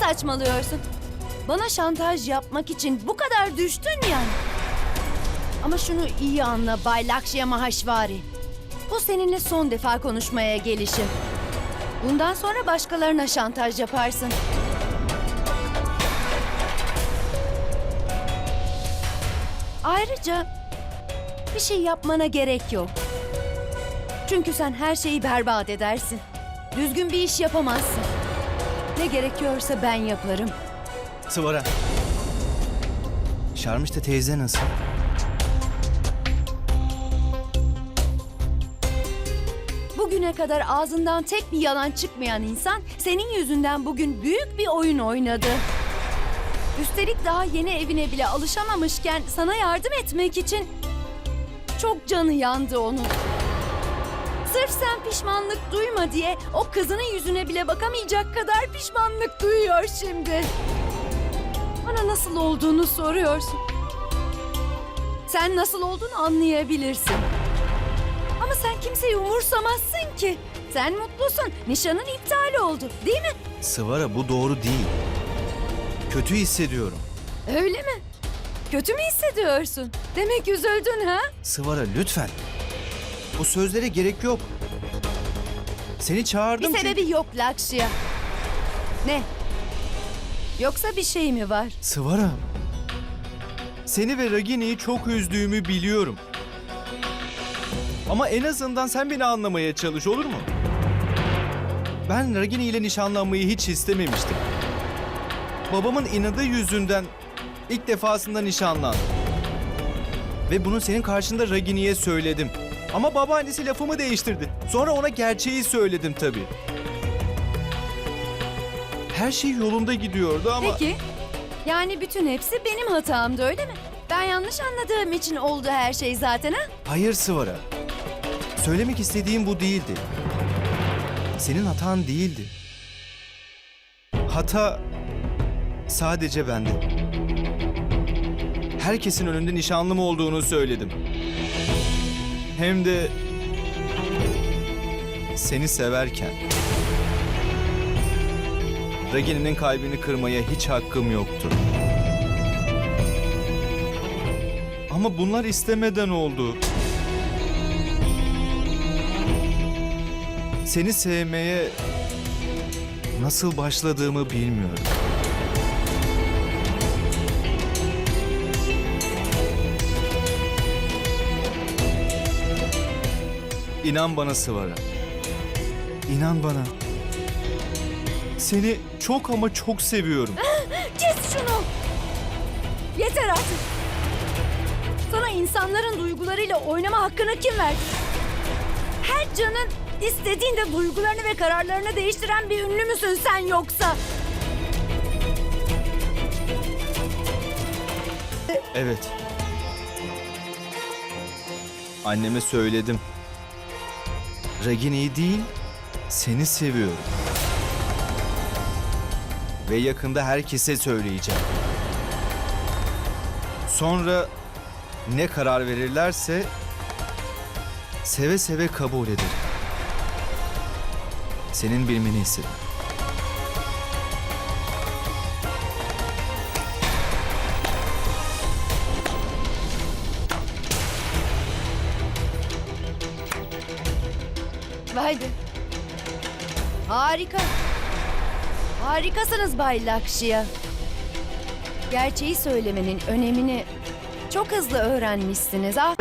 saçmalıyorsun? Bana şantaj yapmak için bu kadar düştün yani. Ama şunu iyi anla Bay Lakşya Mahashvari. Bu seninle son defa konuşmaya gelişim. Bundan sonra başkalarına şantaj yaparsın. Ayrıca bir şey yapmana gerek yok. Çünkü sen her şeyi berbat edersin. Düzgün bir iş yapamazsın. Ne gerekiyorsa ben yaparım. Sıvara. Şarmışta teyze nasıl? Bugüne kadar ağzından tek bir yalan çıkmayan insan senin yüzünden bugün büyük bir oyun oynadı. Üstelik daha yeni evine bile alışamamışken sana yardım etmek için çok canı yandı onun. Sırf sen pişmanlık duyma diye o kızının yüzüne bile bakamayacak kadar pişmanlık duyuyor şimdi. Bana nasıl olduğunu soruyorsun. Sen nasıl olduğunu anlayabilirsin. Ama sen kimseyi umursamazsın ki. Sen mutlusun. Nişanın iptal oldu değil mi? Sıvara bu doğru değil. Kötü hissediyorum. Öyle mi? Kötü mü hissediyorsun? Demek üzüldün ha? Sıvara lütfen. Bu sözlere gerek yok. Seni Bir çağırdım çünkü- sebebi yok Lakşya. Ne? Yoksa bir şey mi var? Sıvara. Seni ve Ragini'yi çok üzdüğümü biliyorum. Ama en azından sen beni anlamaya çalış olur mu? Ben Ragini ile nişanlanmayı hiç istememiştim. Babamın inadı yüzünden ilk defasında nişanlandım. Ve bunu senin karşında Ragini'ye söyledim. Ama babaannesi lafımı değiştirdi. Sonra ona gerçeği söyledim tabii. Her şey yolunda gidiyordu ama... Peki. Yani bütün hepsi benim hatamdı öyle mi? Ben yanlış anladığım için oldu her şey zaten ha? Hayır Sıvara. Söylemek istediğim bu değildi. Senin hatan değildi. Hata sadece bende. Herkesin önünde nişanlım olduğunu söyledim. Hem de seni severken. Ragini'nin kalbini kırmaya hiç hakkım yoktu. Ama bunlar istemeden oldu. Seni sevmeye nasıl başladığımı bilmiyorum. İnan bana Sıvara. İnan bana. Seni çok ama çok seviyorum. Kes şunu! Yeter artık! Sana insanların duygularıyla oynama hakkını kim verdi? Her canın istediğinde duygularını ve kararlarını değiştiren bir ünlü müsün sen yoksa? Evet. Anneme söyledim. Ragini'yi değil, seni seviyorum. Ve yakında herkese söyleyeceğim. Sonra ne karar verirlerse seve seve kabul ederim. Senin bilmeni istedim. Be. Harika. Harikasınız Bay Lakşya. Gerçeği söylemenin önemini çok hızlı öğrenmişsiniz. Ah.